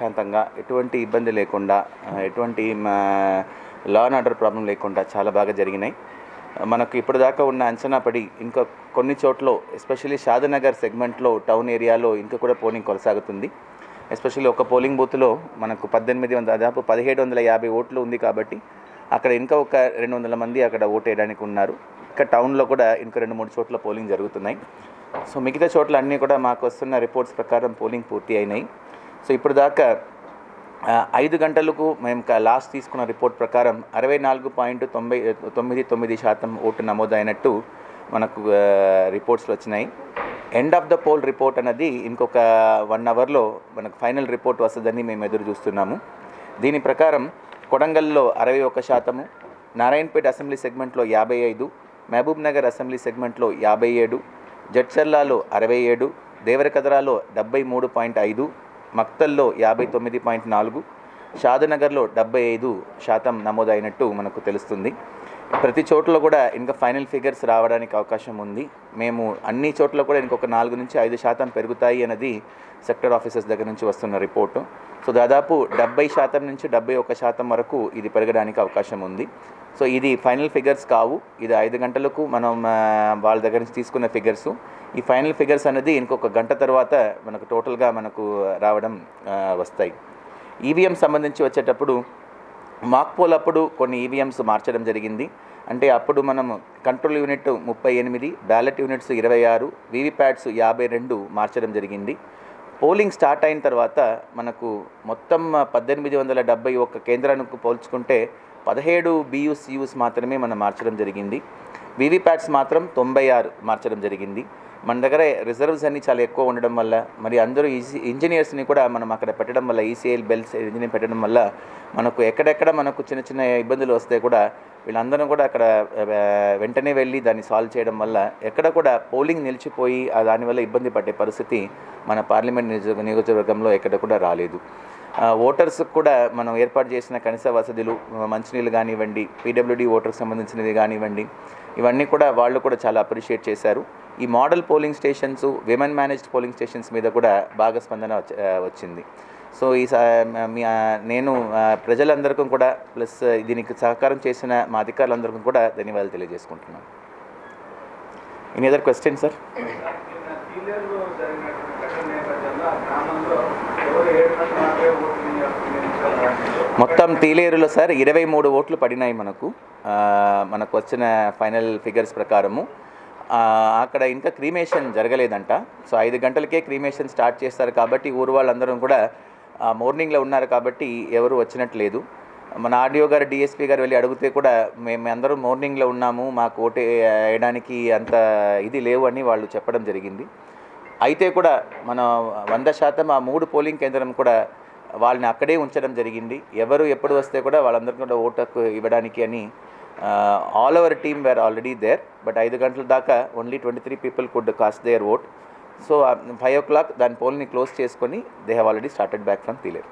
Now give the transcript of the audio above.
శాంతంగా ఎటువంటి ఇబ్బంది లేకుండా ఎటువంటి లా అండ్ ఆర్డర్ ప్రాబ్లం లేకుండా చాలా బాగా జరిగినాయి. మనకు ఇప్పుడు దాకా ఉన్న అంచనా పడి ఇంకా కొన్ని చోట్ల ఎస్పెషల్లీ షాదనగర్ సెగ్మెంట్లో టౌన్ ఏరియాలో ఇంకా కూడా పోలింగ్ కొనసాగుతుంది. ఎస్పెషల్లీ ఒక పోలింగ్ బూత్లో మనకు పద్దెనిమిది వందల దాదాపు పదిహేడు వందల యాభై ఓట్లు ఉంది కాబట్టి అక్కడ ఇంకా ఒక రెండు వందల మంది అక్కడ ఓటు వేయడానికి ఉన్నారు. ఇంకా టౌన్లో కూడా ఇంకా రెండు మూడు చోట్ల పోలింగ్ జరుగుతున్నాయి. సో మిగతా చోట్ల అన్నీ కూడా మాకు వస్తున్న రిపోర్ట్స్ ప్రకారం పోలింగ్ పూర్తి అయినాయి. సో ఇప్పుడు దాకా ఐదు గంటలకు మేము లాస్ట్ తీసుకున్న రిపోర్ట్ ప్రకారం అరవై నాలుగు పాయింట్ తొంభై తొమ్మిది తొమ్మిది శాతం ఓటు నమోదైనట్టు మనకు రిపోర్ట్స్లో వచ్చినాయి. End of the poll report అన్నది ఇంకొక వన్ అవర్లో మనకు ఫైనల్ రిపోర్ట్ వస్తుందని మేము ఎదురు చూస్తున్నాము. దీని ప్రకారం కొడంగల్లో అరవై ఒక్క శాతము నారాయణపేట అసెంబ్లీ సెగ్మెంట్లో యాభై ఐదు మహబూబ్ నగర్ అసెంబ్లీ సెగ్మెంట్లో యాభై ఏడు జడ్చర్లాలో అరవై ఏడు దేవరకదరాలో డెబ్బై మూడు పాయింట్ ఐదు మక్తల్లో యాభై తొమ్మిది పాయింట్ నాలుగు షాదనగర్లో డెబ్బై ఐదు శాతం నమోదైనట్టు మనకు తెలుస్తుంది. ప్రతి చోట్ల కూడా ఇంకా ఫైనల్ ఫిగర్స్ రావడానికి అవకాశం ఉంది. మేము అన్ని చోట్ల కూడా ఇంకొక నాలుగు నుంచి ఐదు శాతం పెరుగుతాయి అన్నది సెక్టర్ ఆఫీసర్స్ దగ్గర నుంచి వస్తున్న రిపోర్టు. సో దాదాపు డెబ్బై శాతం నుంచి డెబ్బై ఒక శాతం వరకు ఇది పెరగడానికి అవకాశం ఉంది. సో ఇది ఫైనల్ ఫిగర్స్ కావు. ఇది ఐదు గంటలకు మనం వాళ్ళ దగ్గర నుంచి తీసుకున్న ఫిగర్స్. ఈ ఫైనల్ ఫిగర్స్ అనేది ఇంకొక గంట తర్వాత మనకు టోటల్గా మనకు రావడం వస్తాయి. ఈవీఎం సంబంధించి వచ్చేటప్పుడు మాక్ పోల్ అప్పుడు కొన్ని ఈవీఎంస్ మార్చడం జరిగింది. అంటే అప్పుడు మనం కంట్రోల్ యూనిట్ ముప్పై ఎనిమిది బ్యాలెట్ యూనిట్స్ ఇరవై ఆరు వీవీప్యాట్స్ యాభై రెండు మార్చడం జరిగింది. పోలింగ్ స్టార్ట్ అయిన తర్వాత మనకు మొత్తం పద్దెనిమిది వందల డెబ్బై ఒక్క కేంద్రానికి పోల్చుకుంటే పదిహేడు బియూసియూస్ మాత్రమే మనం మార్చడం జరిగింది. వీవీప్యాట్స్ మాత్రం తొంభై ఆరు మార్చడం జరిగింది. మన దగ్గర రిజర్వ్స్ అన్ని చాలా ఎక్కువ ఉండడం వల్ల మరి అందరూ ఈజీ ఇంజనీర్స్ని కూడా మనం అక్కడ పెట్టడం వల్ల ఈసీఎల్ బెల్స్ ఇంజనీర్ పెట్టడం వల్ల మనకు ఎక్కడెక్కడ మనకు చిన్న చిన్న ఇబ్బందులు వస్తే కూడా వీళ్ళందరం కూడా అక్కడ వెంటనే వెళ్ళి దాన్ని సాల్వ్ చేయడం వల్ల ఎక్కడ కూడా పోలింగ్ నిలిచిపోయి ఆ దానివల్ల ఇబ్బంది పడే పరిస్థితి మన పార్లమెంట్ నియోజక నియోజకవర్గంలో ఎక్కడ కూడా రాలేదు. ఓటర్స్ కూడా మనం ఏర్పాటు చేసిన కనీస వసతులు మంచినీళ్ళు కానివ్వండి పీడబ్ల్యూడి ఓటర్కి సంబంధించినవి కానివ్వండి ఇవన్నీ కూడా వాళ్ళు కూడా చాలా అప్రిషియేట్ చేశారు. ఈ model polling stations women managed polling stations మీద కూడా బాగా స్పందన వచ్చ- వచ్చింది. సో ఈ స- మీ నేను ప్రజలందరికీ కూడా ప్లస్ దీనికి సహకారం చేసిన మా అధికారులందరికీ కూడా ధన్యవాదాలు తెలియజేసుకుంటున్నాను. ఎనీ అదర్ క్వశ్చన్ సార్ మొత్తం తీలేరులో సార్ ఇరవై మూడు ఓట్లు పడినాయి మనకు. మనకు వచ్చిన ఫైనల్ ఫిగర్స్ ప్రకారము. అక్కడ ఇంకా క్రీమేషన్ జరగలేదంట. సో ఐదు గంటలకే క్రీమేషన్ స్టార్ట్ చేస్తారు కాబట్టి ఊరు వాళ్ళందరం కూడా మార్నింగ్లో ఉన్నారు కాబట్టి ఎవరు వచ్చినట్లేదు మన ఆర్డీఓ గారు డిఎస్పీ గారు వెళ్ళి అడిగితే కూడా మేము అందరూ మార్నింగ్లో ఉన్నాము మాకు ఓటే వేయడానికి అంత ఇది లేవు అని వాళ్ళు చెప్పడం జరిగింది. అయితే కూడా మన వంద శాతం ఆ మూడు పోలింగ్ కేంద్రం కూడా వాళ్ళని అక్కడే ఉంచడం జరిగింది. ఎవరు ఎప్పుడు వస్తే కూడా వాళ్ళందరికీ కూడా ఓటు ఇవ్వడానికి అని all our team were already there but ఐదు గంటల దాకా only twenty three people could cast their vote so five o'clock దాని పోల్ని క్లోజ్ చేసుకొని they have already started back from Theleru